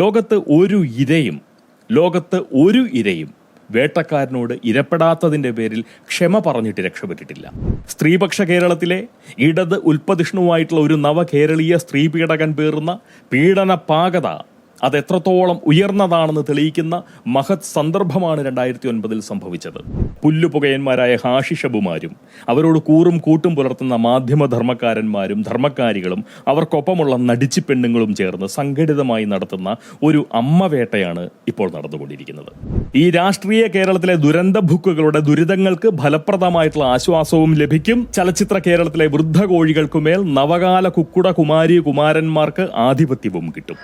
ലോകത്ത് ഒരു ഇരയും ലോകത്ത് ഒരു ഇരയും വേട്ടക്കാരനോട് ഇരപ്പെടാത്തതിന്റെ പേരിൽ ക്ഷമ പറഞ്ഞിട്ട് രക്ഷപ്പെട്ടിട്ടില്ല. സ്ത്രീപക്ഷ കേരളത്തിലെ ഇടത് ഉൽപ്പതിഷ്ണുവായിട്ടുള്ള ഒരു നവകേരളീയ സ്ത്രീ പീഡകൻ പേറുന്ന പീഡന പാകത അത് എത്രത്തോളം ഉയർന്നതാണെന്ന് തെളിയിക്കുന്ന മഹത് സന്ദർഭമാണ് രണ്ടായിരത്തി ഒൻപതിൽ സംഭവിച്ചത്. പുല്ലുപുകയന്മാരായ ഹാഷിഷബുമാരും അവരോട് കൂറും കൂട്ടും പുലർത്തുന്ന മാധ്യമധർമ്മക്കാരന്മാരും ധർമ്മക്കാരികളും അവർക്കൊപ്പമുള്ള നടിച്ചു പെണ്ണുങ്ങളും ചേർന്ന് സംഘടിതമായി നടത്തുന്ന ഒരു അമ്മവേട്ടയാണ് ഇപ്പോൾ നടന്നുകൊണ്ടിരിക്കുന്നത്. ഈ രാഷ്ട്രീയ കേരളത്തിലെ ദുരന്ത ബുക്കുകളുടെ ദുരിതങ്ങൾക്ക് ഫലപ്രദമായിട്ടുള്ള ആശ്വാസവും ലഭിക്കും. ചലച്ചിത്ര കേരളത്തിലെ വൃദ്ധ കോഴികൾക്കുമേൽ നവകാല കുക്കുട കുമാരി കുമാരന്മാർക്ക് ആധിപത്യവും കിട്ടും.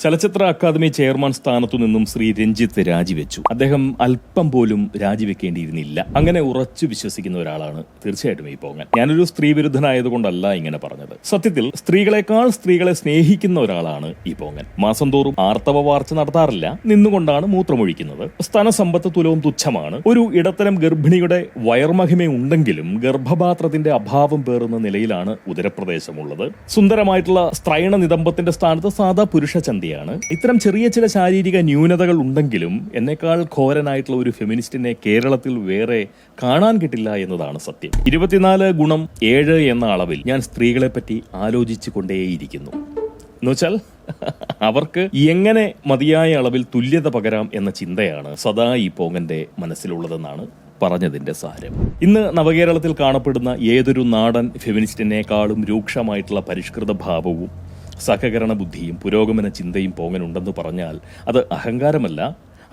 ചലച്ചിത്ര അക്കാദമി ചെയർമാൻ സ്ഥാനത്തു നിന്നും ശ്രീ രഞ്ജിത്ത് രാജിവെച്ചു. അദ്ദേഹം അല്പം പോലും രാജിവെക്കേണ്ടിയിരുന്നില്ല. അങ്ങനെ ഉറച്ചു വിശ്വസിക്കുന്ന ഒരാളാണ് തീർച്ചയായിട്ടും ഈ പോങ്ങൻ. ഞാനൊരു സ്ത്രീ വിരുദ്ധനായതുകൊണ്ടല്ല ഇങ്ങനെ പറഞ്ഞത്. സത്യത്തിൽ സ്ത്രീകളെക്കാൾ സ്ത്രീകളെ സ്നേഹിക്കുന്ന ഒരാളാണ് ഈ പോങ്ങൻ. മാസം തോറും ആർത്തവ വാർച്ച നടത്താറില്ല. നിന്നുകൊണ്ടാണ് മൂത്രമൊഴിക്കുന്നത്. സ്ഥാനസമ്പത്ത് തുലവും തുച്ഛമാണ്. ഒരു ഇടത്തരം ഗർഭിണിയുടെ വയർമഹിമ ഉണ്ടെങ്കിലും ഗർഭപാത്രത്തിന്റെ അഭാവം പേറുന്ന നിലയിലാണ് ഉദരപ്രദേശമുള്ളത്. സുന്ദരമായിട്ടുള്ള സ്ത്രൈണ നിതംബത്തിന്റെ സ്ഥാനത്ത് സാധാ പുരുഷ ചന്തിയാണ് ഇത്തരം ചെറിയ ചില ശാരീരിക ന്യൂനതകൾ ഉണ്ടെങ്കിലും എന്നേക്കാൾ ഘോരനായിട്ടുള്ള ഒരു ഫെമിനിസ്റ്റിനെ കേരളത്തിൽ വേറെ കാണാൻ കിട്ടില്ല എന്നതാണ് സത്യം. ഇരുപത്തിനാല് ഗുണം ഏഴ് എന്ന അളവിൽ ഞാൻ സ്ത്രീകളെ പറ്റി ആലോചിച്ചു കൊണ്ടേയിരിക്കുന്നു എന്നുവെച്ചാൽ അവർക്ക് എങ്ങനെ മതിയായ അളവിൽ തുല്യത പകരാം എന്ന ചിന്തയാണ് സദാ ഈ പോങ്ങന്റെ മനസ്സിലുള്ളതെന്നാണ് പറഞ്ഞതിന്റെ സാരം. ഇന്ന് നവകേരളത്തിൽ കാണപ്പെടുന്ന ഏതൊരു നാടൻ ഫെമിനിസ്റ്റിനേക്കാളും രൂക്ഷമായിട്ടുള്ള പരിഷ്കൃത ഭാവവും സഹകരണ ബുദ്ധിയും പുരോഗമന ചിന്തയും പോങ്ങനുണ്ടെന്ന് പറഞ്ഞാൽ അത് അഹങ്കാരമല്ല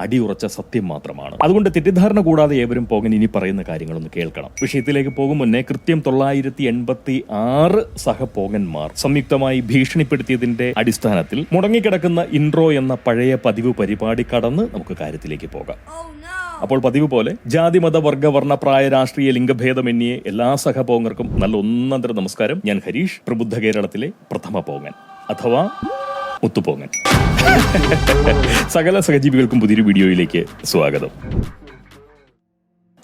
അടിയുറച്ച സത്യം മാത്രമാണ്. അതുകൊണ്ട് തെറ്റിദ്ധാരണ കൂടാതെ ഏവരും പോകൻ ഇനി പറയുന്ന കാര്യങ്ങളൊന്ന് കേൾക്കണം. വിഷയത്തിലേക്ക് പോകും മുന്നേ കൃത്യം തൊള്ളായിരത്തി എൺപത്തി ആറ് സഹപോകന്മാർ സംയുക്തമായി ഭീഷണിപ്പെടുത്തിയതിന്റെ അടിസ്ഥാനത്തിൽ മുടങ്ങിക്കിടക്കുന്ന ഇൻട്രോ എന്ന പഴയ പതിവ് പരിപാടി കടന്ന് നമുക്ക് കാര്യത്തിലേക്ക് പോകാം. അപ്പോൾ പതിവ് പോലെ ജാതി മത വർഗ വർണ പ്രായ രാഷ്ട്രീയ ലിംഗഭേദം എന്നിയെ എല്ലാ സഹപോങ്ങർക്കും നല്ല ഒന്നാന്തര നമസ്കാരം. ഞാൻ ഹരീഷ് പ്രബുദ്ധ കേരളത്തിലെ പ്രഥമ പോങ്ങൻ അഥവാ മുത്തുപോങ്ങൻ സകല സഹജീവികൾക്കും പുതിയൊരു വീഡിയോയിലേക്ക് സ്വാഗതം.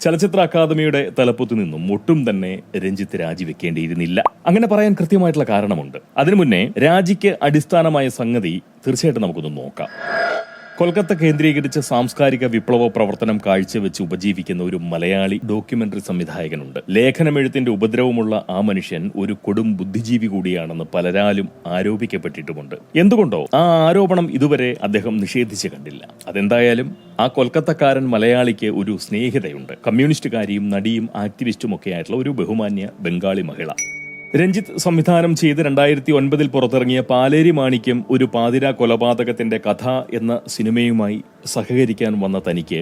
ചലച്ചിത്ര അക്കാദമിയുടെ തലപ്പത്തു നിന്നും ഒട്ടും തന്നെ രഞ്ജിത്ത് രാജിവെക്കേണ്ടിയിരുന്നില്ല. അങ്ങനെ പറയാൻ കൃത്യമായിട്ടുള്ള കാരണമുണ്ട്. അതിനു മുന്നേ രാജിക്ക് അടിസ്ഥാനമായ സംഗതി തീർച്ചയായിട്ടും നമുക്കൊന്ന് നോക്കാം. കൊൽക്കത്ത കേന്ദ്രീകരിച്ച് സാംസ്കാരിക വിപ്ലവ പ്രവർത്തനം കാഴ്ചവെച്ച് ഉപജീവിക്കുന്ന ഒരു മലയാളി ഡോക്യുമെന്ററി സംവിധായകനുണ്ട്. ലേഖനമെഴുത്തിന്റെ ഉപദ്രവമുള്ള ആ മനുഷ്യൻ ഒരു കൊടും ബുദ്ധിജീവി കൂടിയാണെന്ന് പലരാലും ആരോപിക്കപ്പെട്ടിട്ടുമുണ്ട്. എന്തുകൊണ്ടോ ആ ആരോപണം ഇതുവരെ അദ്ദേഹം നിഷേധിച്ചു കണ്ടില്ല. അതെന്തായാലും ആ കൊൽക്കത്തക്കാരൻ മലയാളിക്ക് ഒരു സ്നേഹിതയുണ്ട്. കമ്മ്യൂണിസ്റ്റുകാരിയും നടിയും ആക്ടിവിസ്റ്റും ഒക്കെ ആയിട്ടുള്ള ഒരു ബഹുമാന്യ ബംഗാളി മഹിള. രഞ്ജിത്ത് സംവിധാനം ചെയ്ത് രണ്ടായിരത്തി ഒൻപതിൽ പുറത്തിറങ്ങിയ പാലേരി മാണിക്യം ഒരു പാതിര കൊലപാതകത്തിന്റെ കഥ എന്ന സിനിമയുമായി സഹകരിക്കാൻ വന്ന തനിക്ക്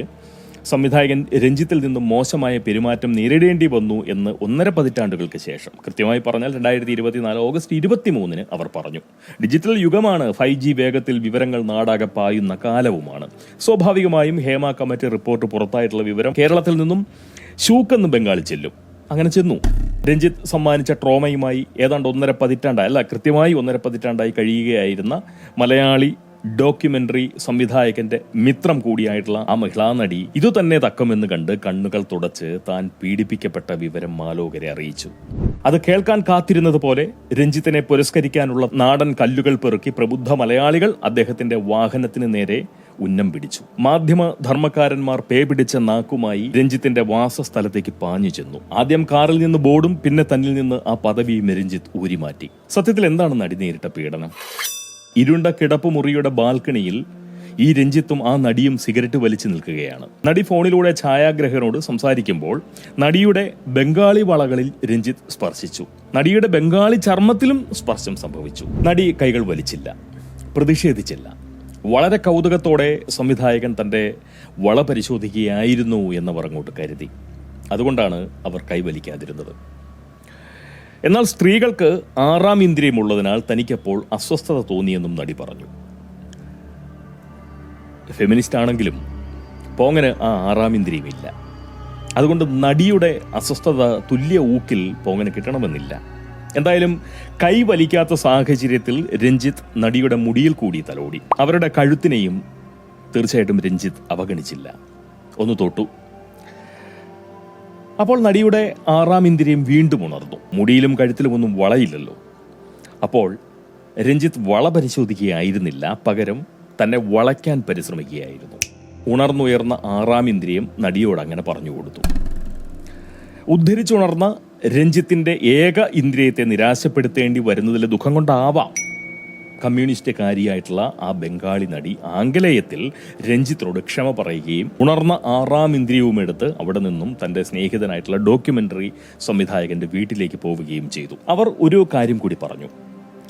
സംവിധായകൻ രഞ്ജിത്തിൽ നിന്നും മോശമായ പെരുമാറ്റം നേരിടേണ്ടി വന്നു എന്ന് ഒന്നര പതിറ്റാണ്ടുകൾക്ക് ശേഷം. കൃത്യമായി പറഞ്ഞാൽ രണ്ടായിരത്തി ഇരുപത്തിനാല് ഓഗസ്റ്റ് ഇരുപത്തിമൂന്നിന് അവർ പറഞ്ഞു. ഡിജിറ്റൽ യുഗമാണ്. ഫൈവ് ജി വേഗത്തിൽ വിവരങ്ങൾ നാടാകെ പായുന്ന കാലവുമാണ്. സ്വാഭാവികമായും ഹേമ കമ്മിറ്റി റിപ്പോർട്ട് പുറത്തായിട്ടുള്ള വിവരം കേരളത്തിൽ നിന്നും ഷൂക്കെന്ന് ബംഗാളിൽ ചെല്ലും. അങ്ങനെ ചെന്നു. രഞ്ജിത്ത് സമ്മാനിച്ച ട്രോമയുമായി ഏതാണ്ട് ഒന്നര പതിറ്റാണ്ടായി അല്ല കൃത്യമായി ഒന്നര പതിറ്റാണ്ടായി കഴിയുകയായിരുന്ന മലയാളി ഡോക്യുമെന്ററി സംവിധായകന്റെ മിത്രം കൂടിയായിട്ടുള്ള ആ മഹിളാനടി ഇതു തന്നെ തക്കമെന്ന് കണ്ട് കണ്ണുകൾ തുടച്ച് താൻ പീഡിപ്പിക്കപ്പെട്ട വിവരം മാലോകരെ അറിയിച്ചു. അത് കേൾക്കാൻ കാത്തിരുന്നത് പോലെ രഞ്ജിത്തിനെ പുരസ്കരിക്കാനുള്ള നാടൻ കല്ലുകൾ പെറുക്കി പ്രബുദ്ധ മലയാളികൾ അദ്ദേഹത്തിന്റെ വാഹനത്തിന് നേരെ ഉന്നം പിടിച്ചു. മാധ്യമ ധർമ്മക്കാരന്മാർ പേ പിടിച്ച നാക്കുമായി രഞ്ജിത്തിന്റെ വാസസ്ഥലത്തേക്ക് പാഞ്ഞു ചെന്നു. ആദ്യം കാറിൽ നിന്ന് ബോർഡും പിന്നെ തന്നിൽ നിന്ന് ആ പദവിയും രഞ്ജിത്ത് ഊരിമാറ്റി. സത്യത്തിൽ എന്താണ് നടി നേരിട്ട പീഡനം? ഇരുണ്ട കിടപ്പുമുറിയുടെ ബാൽക്കണിയിൽ ഈ രഞ്ജിത്തും ആ നടിയും സിഗരറ്റ് വലിച്ചു നിൽക്കുകയാണ്. നടി ഫോണിലൂടെ ഛായാഗ്രഹനോട് സംസാരിക്കുമ്പോൾ നടിയുടെ ബംഗാളി വളകളിൽ രഞ്ജിത്ത് സ്പർശിച്ചു. നടിയുടെ ബംഗാളി ചർമ്മത്തിലും സ്പർശം സംഭവിച്ചു. നടി കൈകൾ വലിച്ചില്ല. പ്രതിഷേധിച്ചില്ല. വളരെ കൗതുകത്തോടെ സംവിധായകൻ തന്റെ വള പരിശോധിക്കുകയായിരുന്നു എന്നവർ അങ്ങോട്ട് കരുതി. അതുകൊണ്ടാണ് അവർ കൈവലിക്കാതിരുന്നത്. എന്നാൽ സ്ത്രീകൾക്ക് ആറാം ഇന്ദ്രിയമുള്ളതിനാൽ തനിക്കപ്പോൾ അസ്വസ്ഥത തോന്നിയെന്നും നടി പറഞ്ഞു. ഫെമിനിസ്റ്റ് ആണെങ്കിലും പോങ്ങന് ആ ആറാം ഇന്ദ്രിയമില്ല. അതുകൊണ്ട് നടിയുടെ അസ്വസ്ഥത തുല്യ ഊക്കിൽ പോങ്ങന് കിട്ടണമെന്നില്ല. എന്തായാലും കൈ വലിക്കാത്ത സാഹചര്യത്തിൽ രഞ്ജിത്ത് നടിയുടെ മുടിയിൽ കൂടി തലോടി. അവരുടെ കഴുത്തിനെയും തീർച്ചയായിട്ടും രഞ്ജിത്ത് അവഗണിച്ചില്ല. ഒന്ന് തൊട്ടു. അപ്പോൾ നടിയുടെ ആറാം ഇന്ദ്രിയം വീണ്ടും ഉണർന്നു. മുടിയിലും കഴുത്തിലും ഒന്നും വളയില്ലല്ലോ. അപ്പോൾ രഞ്ജിത്ത് വള പരിശോധിക്കുകയായിരുന്നില്ല. പകരം തന്നെ വളയ്ക്കാൻ പരിശ്രമിക്കുകയായിരുന്നു. ഉണർന്നുയർന്ന ആറാം ഇന്ദ്രിയം നടിയോട് അങ്ങനെ പറഞ്ഞു കൊടുത്തു. ഉദ്ധരിച്ചുണർന്ന രഞ്ജിത്തിന്റെ ഏക ഇന്ദ്രിയത്തെ നിരാശപ്പെടുത്തേണ്ടി വരുന്നതിലെ ദുഃഖം കൊണ്ടാവാം. കമ്മ്യൂണിസ്റ്റ് കമ്മ്യൂണിസ്റ്റുകാരിയായിട്ടുള്ള ആ ബംഗാളി നടി ആംഗലേയത്തിൽ രഞ്ജിത്തിനോട് ക്ഷമ പറയുകയും ഉണർന്ന ആറാം ഇന്ദ്രിയവും എടുത്ത് അവിടെ നിന്നും തന്റെ സ്നേഹിതനായിട്ടുള്ള ഡോക്യുമെന്ററി സംവിധായകന്റെ വീട്ടിലേക്ക് പോവുകയും ചെയ്തു. അവർ ഒരു കാര്യം കൂടി പറഞ്ഞു.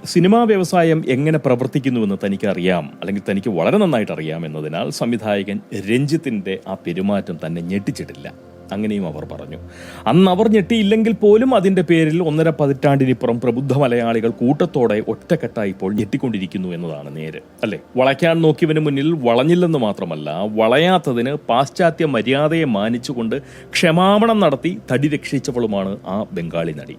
സിനിമാ വ്യവസായം എങ്ങനെ പ്രവർത്തിക്കുന്നുവെന്ന് തനിക്ക് അറിയാം അല്ലെങ്കിൽ തനിക്ക് വളരെ നന്നായിട്ട് അറിയാം എന്നതിനാൽ സംവിധായകൻ രഞ്ജിത്തിന്റെ ആ പെരുമാറ്റം തന്നെ ഞെട്ടിച്ചിട്ടില്ല. അങ്ങനെയും അവർ പറഞ്ഞു. അന്ന് അവർ ഞെട്ടിയില്ലെങ്കിൽ പോലും അതിന്റെ പേരിൽ ഒന്നര പതിറ്റാണ്ടിനിപ്പുറം പ്രബുദ്ധ മലയാളികൾ കൂട്ടത്തോടെ ഒറ്റക്കെട്ടായി ഇപ്പോൾ ഞെട്ടിക്കൊണ്ടിരിക്കുന്നു എന്നതാണ് നേര്. അല്ലെ? വളയ്ക്കാൻ നോക്കിയവന് മുന്നിൽ വളഞ്ഞില്ലെന്ന് മാത്രമല്ല വളയാത്തതിന് പാശ്ചാത്യ മര്യാദയെ മാനിച്ചുകൊണ്ട് ക്ഷമാപണം നടത്തി തടി രക്ഷിച്ചവളുമാണ് ആ ബംഗാളി നടി.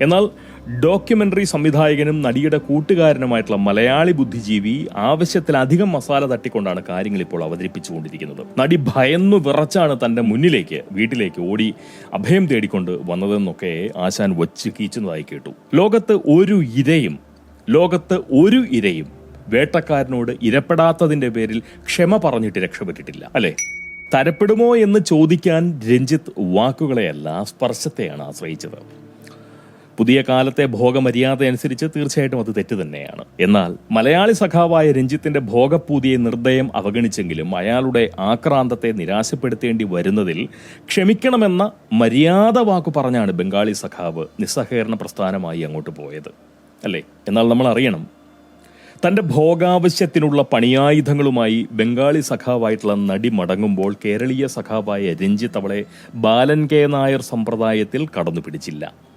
എന്നാൽ ഡോക്യുമെന്ററി സംവിധായകനും നടിയുടെ കൂട്ടുകാരനുമായിട്ടുള്ള മലയാളി ബുദ്ധിജീവി ആവശ്യത്തിലധികം മസാല തട്ടിക്കൊണ്ടാണ് കാര്യങ്ങൾ ഇപ്പോൾ അവതരിപ്പിച്ചുകൊണ്ടിരിക്കുന്നത്. നടി ഭയന്നു വിറച്ചാണ് തന്റെ മുന്നിലേക്ക് വീട്ടിലേക്ക് ഓടി അഭയം തേടിക്കൊണ്ട് വന്നതെന്നൊക്കെ ആശാൻ വച്ച് കീച്ചുന്നതായി കേട്ടു. ലോകത്ത് ഒരു ഇരയും ലോകത്ത് ഒരു ഇരയും വേട്ടക്കാരനോട് ഇരപ്പെടാത്തതിന്റെ പേരിൽ ക്ഷമ പറഞ്ഞിട്ട് രക്ഷപ്പെട്ടിട്ടില്ല അല്ലെ? തരപ്പെടുമോ എന്ന് ചോദിക്കാൻ രഞ്ജിത്ത് വാക്കുകളെയല്ല സ്പർശത്തെയാണ് ആശ്രയിച്ചത്. പുതിയ കാലത്തെ ഭോഗമര്യാദ അനുസരിച്ച് തീർച്ചയായിട്ടും അത് തെറ്റ് തന്നെയാണ്. എന്നാൽ മലയാളി സഖാവായ രഞ്ജിത്തിന്റെ ഭോഗപൂതിയെ നിർദ്ദയം അവഗണിച്ചെങ്കിലും അയാളുടെ ആക്രാന്തത്തെ നിരാശപ്പെടുത്തേണ്ടി വരുന്നതിൽ ക്ഷമിക്കണമെന്ന മര്യാദ വാക്കു പറഞ്ഞാണ് ബംഗാളി സഖാവ് നിസ്സഹകരണ പ്രസ്ഥാനമായി അങ്ങോട്ട് പോയത്. അല്ലേ? എന്നാൽ നമ്മൾ അറിയണം തന്റെ ഭോഗാവശ്യത്തിനുള്ള പണിയായുധങ്ങളുമായി ബംഗാളി സഖാവായിട്ടുള്ള നടി മടങ്ങുമ്പോൾ കേരളീയ സഖാവായ രഞ്ജിത്ത് അവളെ ബാലൻ കെ നായർ സമ്പ്രദായത്തിൽ കടന്നു പിടിച്ചില്ല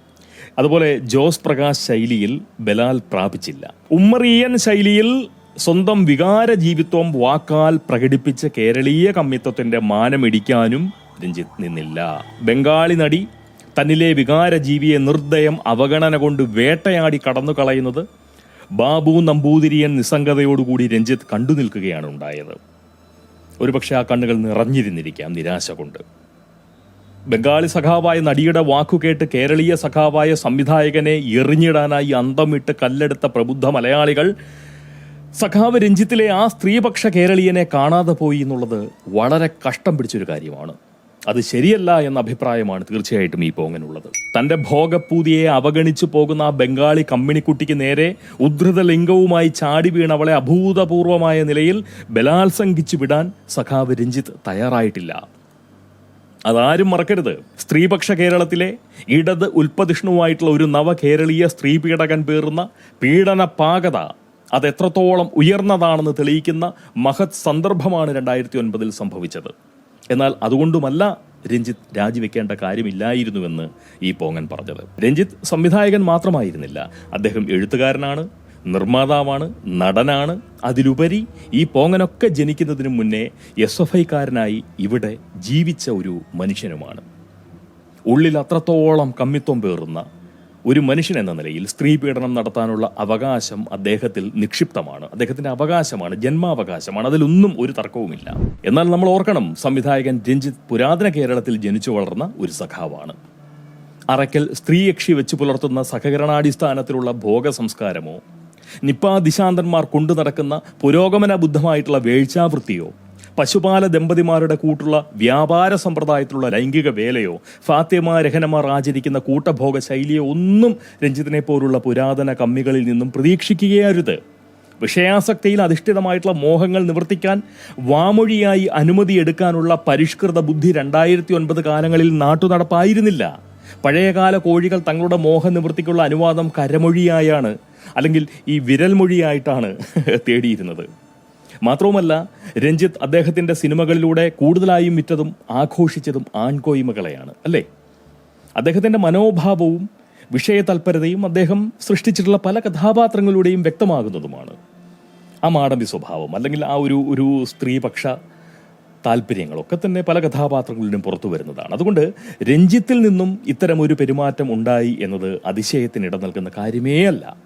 അതുപോലെ ജോസ് പ്രകാശ് ശൈലിയിൽ ബലാൽ പ്രാപിച്ചില്ല. ഉമ്മറിയൻ ശൈലിയിൽ സ്വന്തം വികാര ജീവിത്വം വാക്കാൽ പ്രകടിപ്പിച്ച കേരളീയ കമ്മിത്വത്തിന്റെ മാനമിടിക്കാനും രഞ്ജിത്ത് നിന്നില്ല. ബംഗാളി നടി തന്നിലെ വികാര ജീവിയെ നിർദ്ദയം അവഗണന കൊണ്ട് വേട്ടയാടി കടന്നു കളയുന്നത് ബാബു നമ്പൂതിരിയൻ നിസ്സംഗതയോടുകൂടി രഞ്ജിത്ത് കണ്ടു നിൽക്കുകയാണ് ഉണ്ടായത്. ഒരുപക്ഷെ ആ കണ്ണുകൾ നിറഞ്ഞിരുന്നിരിക്കാം നിരാശ കൊണ്ട്. ബംഗാളി സഖാവായ നടിയുടെ വാക്കുകേട്ട് കേരളീയ സഖാവായ സംവിധായകനെ എറിഞ്ഞിടാനായി അന്തമിട്ട് കല്ലെടുത്ത പ്രബുദ്ധ മലയാളികൾ സഖാവ് രഞ്ജിത്തിലെ ആ സ്ത്രീപക്ഷ കേരളീയനെ കാണാതെ പോയി എന്നുള്ളത് വളരെ കഷ്ടം പിടിച്ചൊരു കാര്യമാണ്. അത് ശരിയല്ല എന്ന അഭിപ്രായമാണ് തീർച്ചയായിട്ടും ഈ പോങ്ങനുള്ളത്. തന്റെ ഭോഗപ്പൂതിയെ അവഗണിച്ചു പോകുന്ന ആ ബംഗാളി കമ്മിണിക്കുട്ടിക്ക് നേരെ ഉദ്ധൃത ലിംഗവുമായി ചാടി വീണവളെ അഭൂതപൂർവമായ നിലയിൽ ബലാത്സംഗിച്ചു വിടാൻ സഖാവ് രഞ്ജിത്ത് തയ്യാറായിട്ടില്ല. അതാരും മറക്കരുത്. സ്ത്രീപക്ഷ കേരളത്തിലെ ഇടത് ഉൽപ്പതിഷ്ണുവായിട്ടുള്ള ഒരു നവകേരളീയ സ്ത്രീ പീഡകൻ പേറുന്ന പീഡന പാകത അത് എത്രത്തോളം ഉയർന്നതാണെന്ന് തെളിയിക്കുന്ന മഹത് സന്ദർഭമാണ് രണ്ടായിരത്തി ഒൻപതിൽ സംഭവിച്ചത്. എന്നാൽ അതുകൊണ്ടുമല്ല രഞ്ജിത്ത് രാജിവെക്കേണ്ട കാര്യമില്ലായിരുന്നുവെന്ന് ഈ പോങ്ങൻ പറഞ്ഞത്. രഞ്ജിത്ത് സംവിധായകൻ മാത്രമായിരുന്നില്ല. അദ്ദേഹം എഴുത്തുകാരനാണ്. നിർമ്മാതാവാണ് നടനാണ് അതിലുപരി ഈ പോങ്ങനൊക്കെ ജനിക്കുന്നതിന് മുന്നേ എസ് എഫ് ഐക്കാരനായി ഇവിടെ ജീവിച്ച ഒരു മനുഷ്യനുമാണ്. ഉള്ളിൽ അത്രത്തോളം കമ്മിത്വം പേറുന്ന ഒരു മനുഷ്യൻ എന്ന നിലയിൽ സ്ത്രീ പീഡനം നടത്താനുള്ള അവകാശം അദ്ദേഹത്തിൽ നിക്ഷിപ്തമാണ്. അദ്ദേഹത്തിന്റെ അവകാശമാണ് ജന്മാവകാശമാണ്. അതിലൊന്നും ഒരു തർക്കവുമില്ല. എന്നാൽ നമ്മൾ ഓർക്കണം സംവിധായകൻ രഞ്ജിത്ത് പുരാതന കേരളത്തിൽ ജനിച്ചു വളർന്ന ഒരു സഖാവാണ്. അറയ്ക്കൽ സ്ത്രീയക്ഷി വെച്ച് പുലർത്തുന്ന സഹകരണാടിസ്ഥാനത്തിലുള്ള ഭോഗ സംസ്കാരമോ നിപ്പ ദിശാന്തന്മാർ കൊണ്ടു നടക്കുന്ന പുരോഗമന ബുദ്ധമായിട്ടുള്ള വേഴ്ചാവൃത്തിയോ പശുപാല ദമ്പതിമാരുടെ കൂട്ടുള്ള വ്യാപാര സമ്പ്രദായത്തിലുള്ള ലൈംഗിക വേലയോ ഫാത്തിമ രഹനമാർ ആചരിക്കുന്ന കൂട്ടഭോഗ ശൈലിയോ ഒന്നും രഞ്ജിത്തിനെ പോലുള്ള പുരാതന കമ്മികളിൽ നിന്നും പ്രതീക്ഷിക്കുകയരുത്. വിഷയാസക്തിയിൽ അധിഷ്ഠിതമായിട്ടുള്ള മോഹങ്ങൾ നിവർത്തിക്കാൻ വാമൊഴിയായി അനുമതി എടുക്കാനുള്ള പരിഷ്കൃത ബുദ്ധി രണ്ടായിരത്തി ഒൻപത് കാലങ്ങളിൽ നാട്ടുനടപ്പായിരുന്നില്ല. പഴയകാല കോഴികൾ തങ്ങളുടെ മോഹനിവൃത്തിക്കുള്ള അനുവാദം കരമൊഴിയായാണ് അല്ലെങ്കിൽ ഈ വിരൽമൊഴിയായിട്ടാണ് തേടിയിരുന്നത്. മാത്രവുമല്ല രഞ്ജിത്ത് അദ്ദേഹത്തിന്റെ സിനിമകളിലൂടെ കൂടുതലായും വിറ്റതും ആഘോഷിച്ചതും ആൺകോയ്മകളെയാണ് അല്ലേ? അദ്ദേഹത്തിന്റെ മനോഭാവവും വിഷയ തൽപരതയും അദ്ദേഹം സൃഷ്ടിച്ചിട്ടുള്ള പല കഥാപാത്രങ്ങളുടെയും വ്യക്തമാകുന്നതുമാണ്. ആ മാടമ്പി സ്വഭാവം അല്ലെങ്കിൽ ആ ഒരു ഒരു സ്ത്രീപക്ഷ താല്പര്യങ്ങളൊക്കെ തന്നെ പല കഥാപാത്രങ്ങളിലും പുറത്തു വരുന്നതാണ്. അതുകൊണ്ട് രഞ്ജിത്തിൽ നിന്നും ഇത്തരം ഒരു പെരുമാറ്റം ഉണ്ടായി എന്നത് അതിശയത്തിന് ഇട നൽകുന്ന കാര്യമേ അല്ല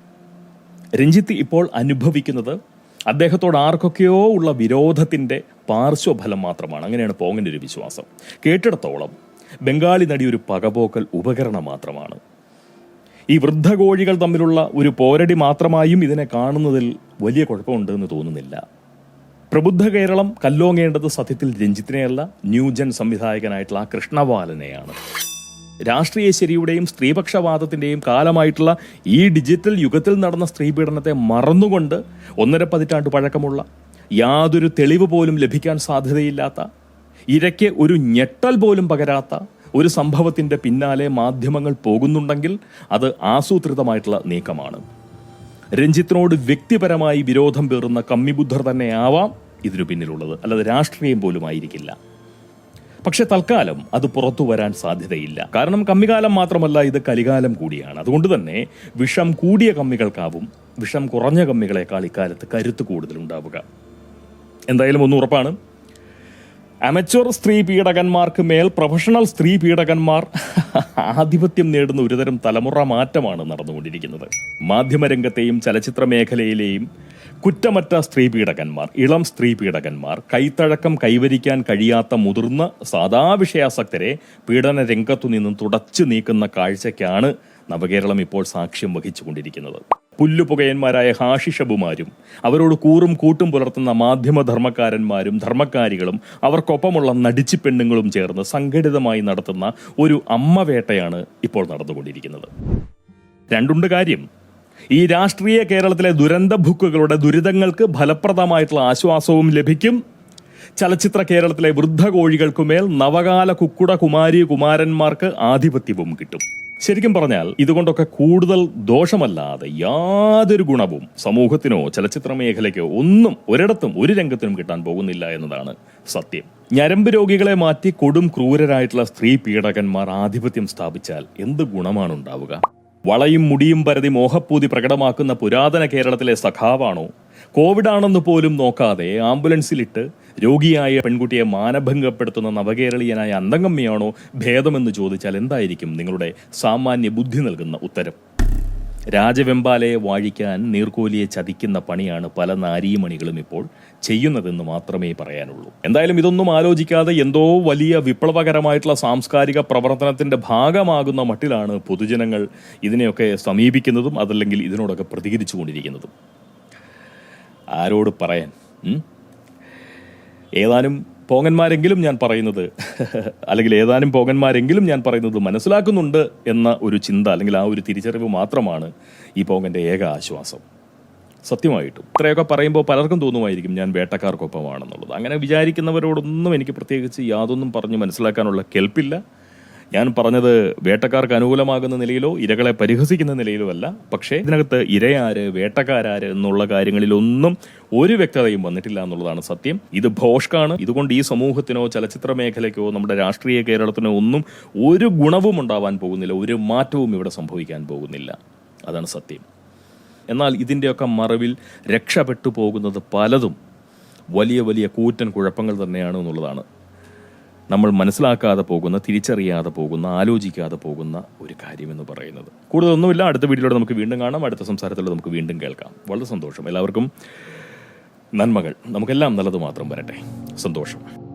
രഞ്ജിത്ത് ഇപ്പോൾ അനുഭവിക്കുന്നത് അദ്ദേഹത്തോട് ആർക്കൊക്കെയോ ഉള്ള വിരോധത്തിന്റെ പാർശ്വഫലം മാത്രമാണ്. അങ്ങനെയാണ് പോങ്ങിന്റെ ഒരു വിശ്വാസം. കേട്ടിടത്തോളം ബംഗാളി നടി ഒരു പകപോക്കൽ ഉപകരണം മാത്രമാണ്. ഈ വൃദ്ധകോഴികൾ തമ്മിലുള്ള ഒരു പോരടി മാത്രമായും ഇതിനെ കാണുന്നതിൽ വലിയ കുഴപ്പമുണ്ടെന്ന് തോന്നുന്നില്ല. പ്രബുദ്ധ കേരളം കല്ലോങ്ങേണ്ടത് സത്യത്തിൽ രഞ്ജിത്തിനെയല്ല ന്യൂജൻ സംവിധായകനായിട്ടുള്ള ആ കൃഷ്ണവാലനെയാണ്. രാഷ്ട്രീയ ശരിയുടെയും സ്ത്രീപക്ഷവാദത്തിന്റെയും കാലമായിട്ടുള്ള ഈ ഡിജിറ്റൽ യുഗത്തിൽ നടന്ന സ്ത്രീപീഡനത്തെ മറന്നുകൊണ്ട് ഒന്നര പതിറ്റാണ്ട് പഴക്കമുള്ള യാതൊരു തെളിവ് പോലും ലഭിക്കാൻ സാധ്യതയില്ലാത്ത ഇരയ്ക്ക് ഒരു ഞെട്ടൽ പോലും പകരാത്ത ഒരു സംഭവത്തിന്റെ പിന്നാലെ മാധ്യമങ്ങൾ പോകുന്നുണ്ടെങ്കിൽ അത് ആസൂത്രിതമായിട്ടുള്ള നീക്കമാണ്. രഞ്ജിത്തിനോട് വ്യക്തിപരമായി വിരോധം പേറുന്ന കമ്മിബുദ്ധർ തന്നെയാവാം ഇതിനു പിന്നിലുള്ളത്. അല്ലാതെ രാഷ്ട്രീയം പോലും ആയിരിക്കില്ല പക്ഷെ തൽക്കാലം അത് പുറത്തു വരാൻ സാധ്യതയില്ല. കാരണം കമ്മികാലം മാത്രമല്ല ഇത് കലികാലം കൂടിയാണ്. അതുകൊണ്ട് തന്നെ വിഷം കൂടിയ കമ്മികൾക്കാവും വിഷം കുറഞ്ഞ കമ്മികളെക്കാൾ ഇക്കാലത്ത് കരുത്ത് കൂടുതലുണ്ടാവുക എന്തായാലും ഒന്ന് ഉറപ്പാണ്. അമച്വർ സ്ത്രീ പീഡകന്മാർക്ക് മേൽ പ്രൊഫഷണൽ സ്ത്രീ പീഡകന്മാർ ആധിപത്യം നേടുന്ന ഒരുതരം തലമുറ മാറ്റമാണ് നടന്നുകൊണ്ടിരിക്കുന്നത്. മാധ്യമരംഗത്തെയും ചലച്ചിത്ര മേഖലയിലെയും കുറ്റമറ്റ സ്ത്രീ പീഡകന്മാർ ഇളം സ്ത്രീ പീഡകന്മാർ കൈത്തഴക്കം കൈവരിക്കാൻ കഴിയാത്ത മുതിർന്ന സാധാ വിഷയാസക്തരെ പീഡന രംഗത്തു നിന്നും തുടച്ചു നീക്കുന്ന കാഴ്ചയ്ക്കാണ് നവകേരളം ഇപ്പോൾ സാക്ഷ്യം വഹിച്ചുകൊണ്ടിരിക്കുന്നത്. പുല്ലുപുകയന്മാരായ ഹാഷിഷബുമാരും അവരോട് കൂറും കൂട്ടും പുലർത്തുന്ന മാധ്യമധർമ്മക്കാരന്മാരും ധർമ്മക്കാരികളും അവർക്കൊപ്പമുള്ള നടിച്ചു പെണ്ണുങ്ങളും ചേർന്ന് സംഘടിതമായി നടത്തുന്ന ഒരു അമ്മവേട്ടയാണ് ഇപ്പോൾ നടന്നുകൊണ്ടിരിക്കുന്നത്. രണ്ടുണ്ട് കാര്യം. ഈ രാഷ്ട്രീയ കേരളത്തിലെ ദുരന്ത ബുക്കുകളുടെ ദുരിതങ്ങൾക്ക് ഫലപ്രദമായിട്ടുള്ള ആശ്വാസവും ലഭിക്കും. ചലച്ചിത്ര കേരളത്തിലെ വൃദ്ധ കോഴികൾക്കുമേൽ നവകാല കുക്കുട കുമാരി കുമാരന്മാർക്ക് ആധിപത്യവും കിട്ടും. ശരിക്കും പറഞ്ഞാൽ ഇതുകൊണ്ടൊക്കെ കൂടുതൽ ദോഷമല്ലാതെ യാതൊരു ഗുണവും സമൂഹത്തിനോ ചലച്ചിത്ര മേഖലയ്ക്കോ ഒന്നും ഒരിടത്തും ഒരു രംഗത്തിനും കിട്ടാൻ പോകുന്നില്ല എന്നതാണ് സത്യം. ഞരമ്പ് രോഗികളെ മാറ്റി കൊടും ക്രൂരരായിട്ടുള്ള സ്ത്രീ പീഡകന്മാർ ആധിപത്യം സ്ഥാപിച്ചാൽ എന്ത് ഗുണമാണ് ഉണ്ടാവുക വളയും മുടിയും പരതി മോഹപ്പൂതി പ്രകടമാക്കുന്ന പുരാതന കേരളത്തിലെ സഖാവാണോ? കോവിഡാണെന്ന് പോലും നോക്കാതെ ആംബുലൻസിലിട്ട് രോഗിയായ പെൺകുട്ടിയെ മാനഭംഗപ്പെടുത്തുന്ന നവകേരളീയനായ അന്തംഗമ്മിയാണോ ഭേദമെന്ന് ചോദിച്ചാൽ എന്തായിരിക്കും നിങ്ങളുടെ സാമാന്യ ബുദ്ധി നൽകുന്ന ഉത്തരം? രാജവെമ്പാലയെ വാഴിക്കാൻ നീർക്കോലിയെ ചതിക്കുന്ന പണിയാണ് പല നാരീമണികളും ഇപ്പോൾ ചെയ്യുന്നതെന്ന് മാത്രമേ പറയാനുള്ളൂ. എന്തായാലും ഇതൊന്നും ആലോചിക്കാതെ എന്തോ വലിയ വിപ്ലവകരമായിട്ടുള്ള സാംസ്കാരിക പ്രവർത്തനത്തിന്റെ ഭാഗമാകുന്ന മട്ടിലാണ് പൊതുജനങ്ങൾ ഇതിനെയൊക്കെ സമീപിക്കുന്നതും അതല്ലെങ്കിൽ ഇതിനോടൊക്കെ പ്രതികരിച്ചു കൊണ്ടിരിക്കുന്നതും. ആരോട് പറയാൻ? ഏതാനും പോങ്ങന്മാരെങ്കിലും ഞാൻ പറയുന്നത് അല്ലെങ്കിൽ ഏതാനും പോങ്ങന്മാരെങ്കിലും ഞാൻ പറയുന്നത് മനസ്സിലാക്കുന്നുണ്ട് എന്ന ഒരു ചിന്ത അല്ലെങ്കിൽ ആ ഒരു തിരിച്ചറിവ് മാത്രമാണ് ഈ പോങ്ങന്റെ ഏക ആശ്വാസം. സത്യമായിട്ടും. ഇത്രയൊക്കെ പറയുമ്പോൾ പലർക്കും തോന്നുമായിരിക്കും ഞാൻ വേട്ടക്കാർക്കൊപ്പമാണെന്നുള്ളത്. അങ്ങനെ വിചാരിക്കുന്നവരോടൊന്നും എനിക്ക് പ്രത്യേകിച്ച് യാതൊന്നും പറഞ്ഞ് മനസ്സിലാക്കാനുള്ള കെൽപ്പില്ല. ഞാൻ പറഞ്ഞത് വേട്ടക്കാർക്ക് അനുകൂലമാകുന്ന നിലയിലോ ഇരകളെ പരിഹസിക്കുന്ന നിലയിലോ അല്ല. പക്ഷേ ഇതിനകത്ത് ഇരയാര് വേട്ടക്കാരാര് എന്നുള്ള കാര്യങ്ങളിലൊന്നും ഒരു വ്യക്തതയും വന്നിട്ടില്ല എന്നുള്ളതാണ് സത്യം. ഇത് ഭോഷ്കാണ്. ഇതുകൊണ്ട് ഈ സമൂഹത്തിനോ ചലച്ചിത്ര മേഖലയ്ക്കോ നമ്മുടെ രാഷ്ട്രീയ കേരളത്തിനോ ഒന്നും ഒരു ഗുണവും ഉണ്ടാവാൻ പോകുന്നില്ല. ഒരു മാറ്റവും ഇവിടെ സംഭവിക്കാൻ പോകുന്നില്ല. അതാണ് സത്യം. എന്നാൽ ഇതിന്റെയൊക്കെ മറവിൽ രക്ഷപ്പെട്ടു പോകുന്നത് പലതും വലിയ വലിയ കൂറ്റൻ കുഴപ്പങ്ങൾ തന്നെയാണ് എന്നുള്ളതാണ്. നമ്മൾ മനസ്സിലാക്കാതെ പോകുന്ന തിരിച്ചറിയാതെ പോകുന്ന ആലോചിക്കാതെ പോകുന്ന ഒരു കാര്യമെന്ന് പറയുന്നത്. കൂടുതലൊന്നുമില്ല. അടുത്ത വീഡിയോയിലൂടെ നമുക്ക് വീണ്ടും കാണാം. അടുത്ത സംസാരത്തിലൂടെ നമുക്ക് വീണ്ടും കേൾക്കാം. വളരെ സന്തോഷം. എല്ലാവർക്കും നന്മകൾ. നമുക്കെല്ലാം നല്ലത് മാത്രം വരട്ടെ. സന്തോഷം.